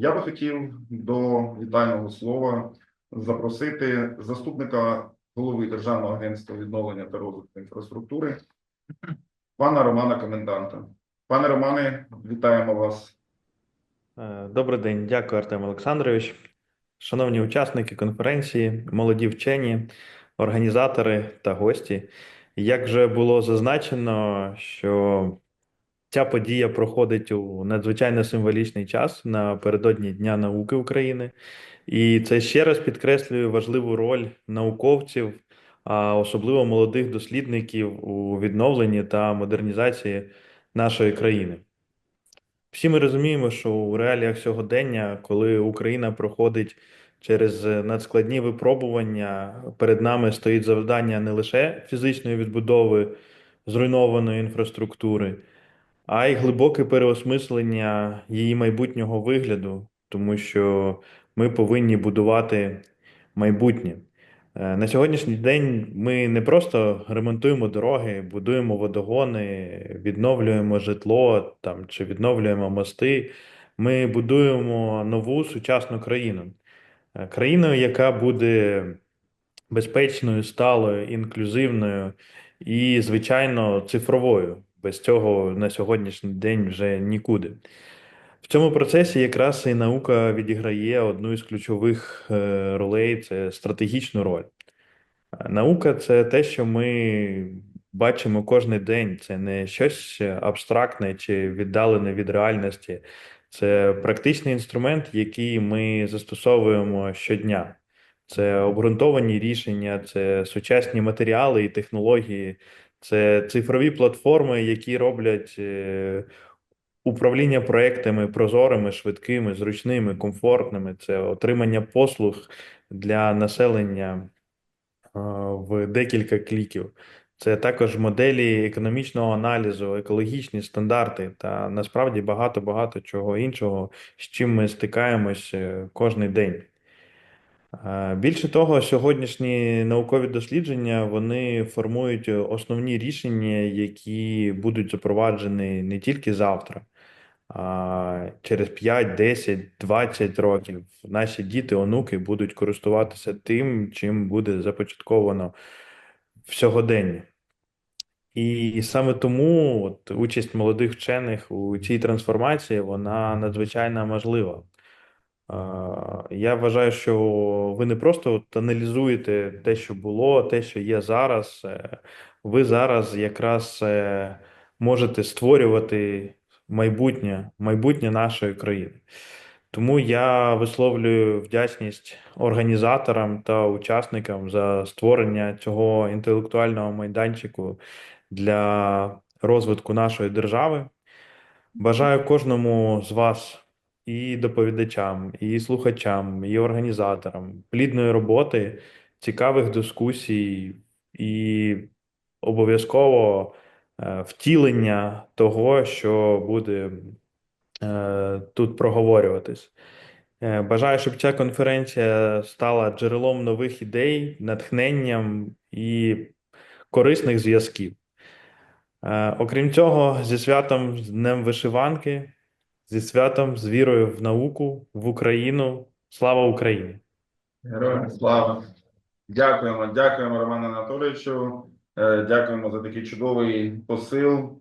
Я би хотів до вітального слова запросити заступника голови Державного агентства відновлення та розвитку інфраструктури, пана Романа Коменданта. Пане Романе, вітаємо вас. Е, Добрий день, дякую, Артем Олександрович. Шановні учасники конференції, молоді вчені, організатори та гості. Як вже було зазначено, що ця подія проходить у надзвичайно символічний час напередодні Дня науки України, і це ще раз підкреслює важливу роль науковців, а особливо молодих дослідників у відновленні та модернізації нашої країни. Всі ми розуміємо, що у реаліях сьогодення, коли Україна проходить через надскладні випробування, перед нами стоїть завдання не лише фізичної відбудови зруйнованої інфраструктури, а й глибоке переосмислення її майбутнього вигляду, тому що ми повинні будувати майбутнє. Е, На сьогоднішній день ми не просто ремонтуємо дороги, будуємо водогони, відновлюємо житло там, чи відновлюємо мости. Ми будуємо нову сучасну країну. Е, Країну, яка буде безпечною, сталою, інклюзивною і, звичайно, цифровою. Без цього на сьогоднішній день вже нікуди. В цьому процесі якраз і наука відіграє одну із ключових е, ролей це стратегічну роль. Наука це те, що ми бачимо кожен день. Це не щось абстрактне чи віддалене від реальності. Це практичний інструмент, який ми застосовуємо щодня. Це обґрунтовані рішення, це сучасні матеріали і технології, це цифрові платформи, які роблять е, управління проектами прозорими, швидкими, зручними, комфортними. Це отримання послуг для населення в декілька кліків. Це також моделі економічного аналізу, екологічні стандарти та насправді багато-багато чого іншого, з чим ми стикаємось е, кожний день. Більше того, сьогоднішні наукові дослідження вони формують основні рішення, які будуть запроваджені не тільки завтра, а через 5, 10, 20 років наші діти, онуки будуть користуватися тим, чим буде започатковано в сьогоденні. І саме тому от, участь молодих вчених у цій трансформації вона надзвичайно важлива. Я вважаю, що ви не просто от аналізуєте те, що було, те, що є зараз. е, Ви зараз якраз е, можете створювати майбутнє, майбутнє нашої країни. Тому я висловлюю вдячність організаторам та учасникам за створення цього інтелектуального майданчику для розвитку нашої держави. Бажаю кожному з вас і доповідачам, і слухачам, і організаторам плідної роботи, цікавих дискусій і обов'язково е, втілення того, що буде е, тут проговорюватись. Е, Бажаю, щоб ця конференція стала джерелом нових ідей, натхненням і корисних зв'язків. Окрім цього, зі святом з Днем Вишиванки, зі святом, з вірою в науку, в Україну. Слава Україні! Героям слава! Дякуємо, дякуємо, Роману Анатолійовичу. Е, Дякуємо за такий чудовий посил.